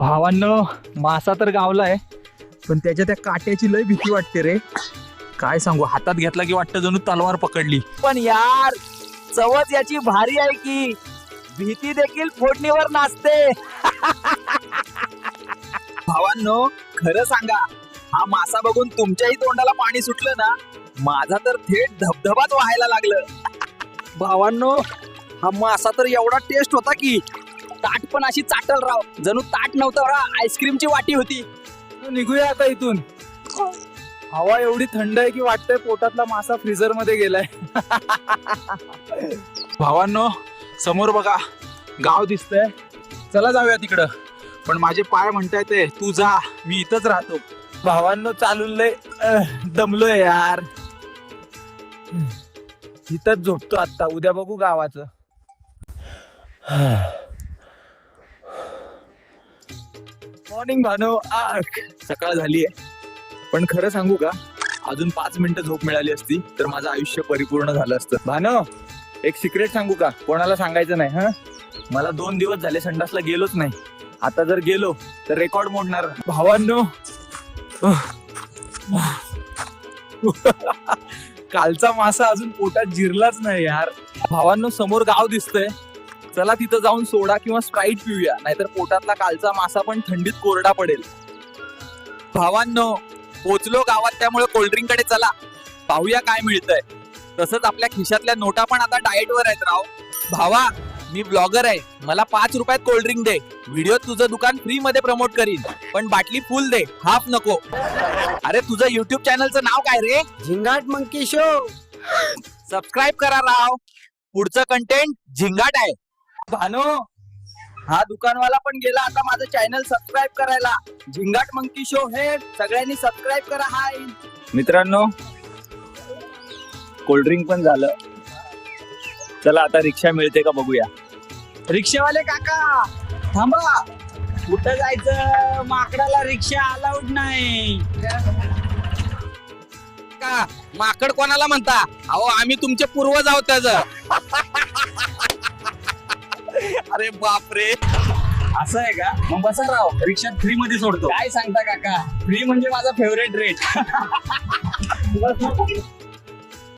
भावांनो मासा तर गावलाय पण त्याच्या त्या काट्याची लय भीती वाटते रे. काय सांगू हातात घेतला की वाटतं जणू तलवार पकडली. पण यार चवच याची भारी आहे की. भीती देखील फोडणीवर नाचते. भावांनो खरं सांगा हा मासा बघून तुमच्याही तोंडाला पाणी सुटलं ना माझा तर थेट धबधबाच व्हायला लागलं. भावांनो हा मासा तर एवढा टेस्ट होता की ताट पण अशी चाटल राव. जणू ताट नव्हतं राव आईस्क्रीमची वाटी होती. निघूया आता इथून. हवा एवढी थंड आहे की वाटतंय पोटातला मासा फ्रीजरमध्ये गेलाय. भावांनो समोर बघा गाव दिसतंय. चला जाऊया तिकडं. पण माझे पाय म्हणताय ते तू जा मी इथंच राहतो. भावांनो चालून लय दमलोय यार. इथंच झोपतो आता उद्या बघू गावाचं. मॉर्निंग भानव आख सकाळ झाली आहे पण खरं सांगू का अजून पाच मिनिटं झोप मिळाली असती तर माझं आयुष्य परिपूर्ण झालं असतं. भानव एक सिक्रेट सांगू का? कोणाला सांगायचं नाही हा? मला दोन दिवस झाले संडासला गेलोच नाही. आता जर गेलो तर रेकॉर्ड मोडणार. भावांनो. कालचा मासा अजून पोटात जिरलाच नाही यार. भावांनो समोर गाव दिसतंय. चला तिथं जाऊन सोडा किंवा स्प्राईट पिऊया. नाहीतर पोटातला कालचा मासा पण थंडीत कोरडा पडेल. भावांनो पोचलो गावात त्यामुळे कोल्ड्रिंककडे चला. पाहूया काय मिळतंय. तसंच आपल्या खिशातल्या नोटा पण आता डाएट वर आहेत राव. भावा मी ब्लॉगर आहे. मला पाच रुपयात कोल्ड्रिंक दे. व्हिडिओ तुझं दुकान फ्री मध्ये प्रमोट करीन. पण बाटली फुल दे. हाफ नको. अरे तुझं युट्यूब चॅनलचं नाव काय रे? Zingaat monkey show. सबस्क्राईब करा राव. पुढचं कंटेंट झिंगाट आहे. भानो हा दुकानवाला पण गेला आता माझं चॅनल सबस्क्राईब करायला. झिंगाट मंकी शो हे सगळ्यांनी सबस्क्राईब करा हाय. मित्रांनो कोल्ड्रिंक पण झालं. चला आता रिक्षा मिळते का बघूया. रिक्षावाले काका थांबा. कुठं जायचं? माकडाला रिक्षा अलाउड नाही. का? माकड कोणाला म्हणता? अहो आम्ही तुमचे पूर्वज आहोत त्याच. अरे बापरे. असं आहे का? मग बसा राव रिक्षात फ्री मध्ये सोडतो. काय सांगता काका? फ्री म्हणजे माझा फेवरेट रेट